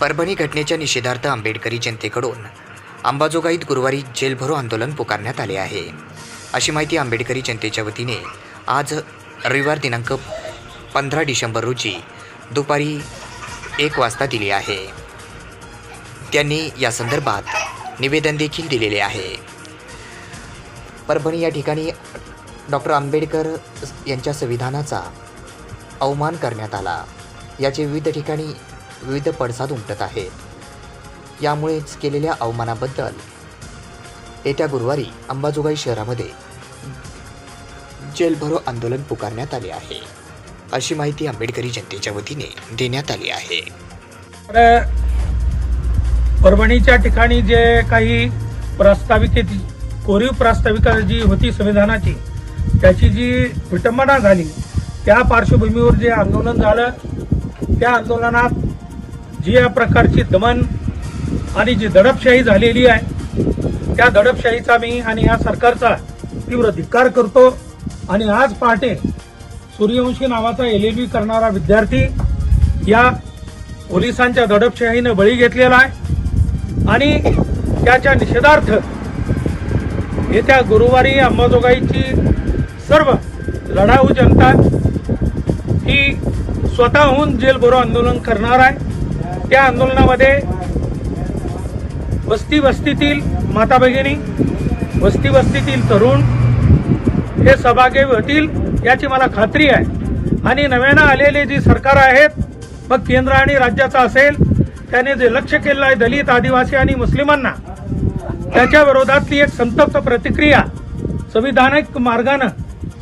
परभणी घटनेच्या निषेधार्थ आंबेडकरी जनतेकडून अंबाजोगाईत गुरुवारी जेलभरो आंदोलन पुकारण्यात आले आहे. अशी माहिती आंबेडकरी जनतेच्या वतीने आज रविवार दिनांक पंधरा डिसेंबर रोजी दुपारी एक वाजता दिली आहे. त्यांनी या संदर्भात निवेदन देखील दिलेले आहे. परभणी या ठिकाणी डॉक्टर आंबेडकर यांच्या संविधानाचा अवमान करण्यात आला. याचे विविध ठिकाणी विविध पडसाद उमटत आहेत यामुळेच केलेल्या अवमानाबद्दल येत्या गुरुवारी अंबाजोगाई शहरामध्ये जेलभरो आंदोलन पुकारण्यात आले आहे. अशी माहिती आंबेडकरी जनतेच्या वतीने देण्यात आली आहे. तर परभणीच्या ठिकाणी जे काही प्रास्ताविकेची कोरीव प्रास्ताविका जी होती संविधानाची त्याची जी विटंबना झाली त्या पार्श्वभूमीवर जे आंदोलन झालं त्या आंदोलनात जी या प्रकारची दमन आणि जी दडपशाही झालेली आहे त्या दडपशाहीचा मी आणि या सरकारचा तीव्र धिक्कार करतो. आणि आज पहाटे सूर्यवंशी नावाचा एल बी करणारा विद्यार्थी या पोलिसांच्या दडपशाहीनं बळी घेतलेला आहे. आणि त्याच्या निषेधार्थ येत्या गुरुवारी अंबाजोगाईची सर्व लढाऊ जनता ही स्वतःहून जेलभरो आंदोलन करणार आहे. त्या आंदोलनामध्ये वस्ती वस्तीतील माता भगिनी वस्ती वस्तीतील तरुण हे सहभागी होतील याची मला खात्री आहे. आणि नव्यानं आलेले जी सरकार आहेत मग केंद्र आणि राज्याचा असेल त्याने जे लक्ष केलं आहे दलित आदिवासी आणि मुस्लिमांना त्याच्या विरोधातली एक संतप्त प्रतिक्रिया संविधानिक मार्गानं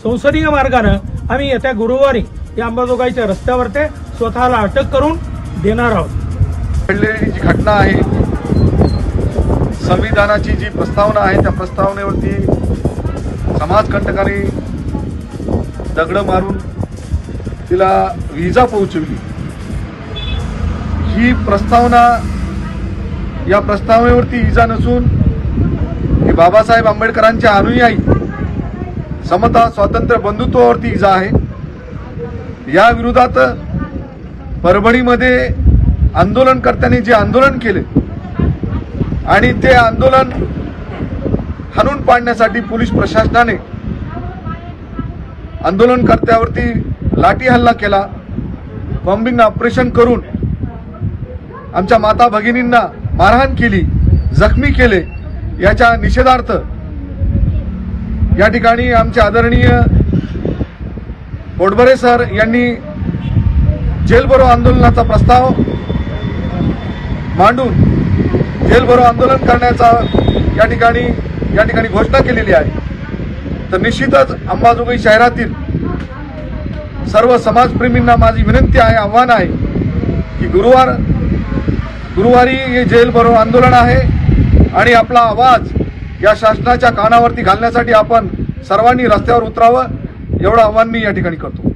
संसदीय मार्गानं आम्ही येत्या गुरुवारी या अंबाजोगाईच्या रस्त्यावर ते स्वतःला अटक करून देणार आहोत. घडलेली जी घटना आहे संविधानाची जी प्रस्तावना आहे त्या प्रस्तावनेवरती समाजकंटकाने दगड मारून तिला विजा पोहोचवली. ही प्रस्तावना या प्रस्तावनेवरती इजा नसून ही बाबासाहेब आंबेडकरांच्या अनुयायी समता स्वातंत्र्य बंधुत्वावरती इजा आहे. या विरोधात परभणीमध्ये आंदोलनकर्त्यांनी जे आंदोलन केले आणि ते आंदोलन हाणून पाडण्यासाठी पोलीस प्रशासनाने आंदोलनकर्त्यावरती लाठी हल्ला केला बॉम्बिंग ऑपरेशन करून आमच्या माता भगिनींना मारहाण केली जखमी केले. याच्या निषेधार्थ या ठिकाणी आमचे आदरणीय पोटभरे सर यांनी जेलबरो आंदोलनाचा प्रस्ताव मांडून जेल भरो आंदोलन करण्याचा या ठिकाणी या ठिकाणी घोषणा केलेली आहे. तर निश्चितच अंबाजोगाई शहरातील सर्व समाजप्रेमींना माझी विनंती आहे आव्हान आहे की गुरुवार गुरुवारी हे जेल भरो आंदोलन आहे आणि आपला आवाज या शासनाच्या कानावरती घालण्यासाठी आपण सर्वांनी रस्त्यावर उतरावं एवढं आव्हान मी या ठिकाणी करतो.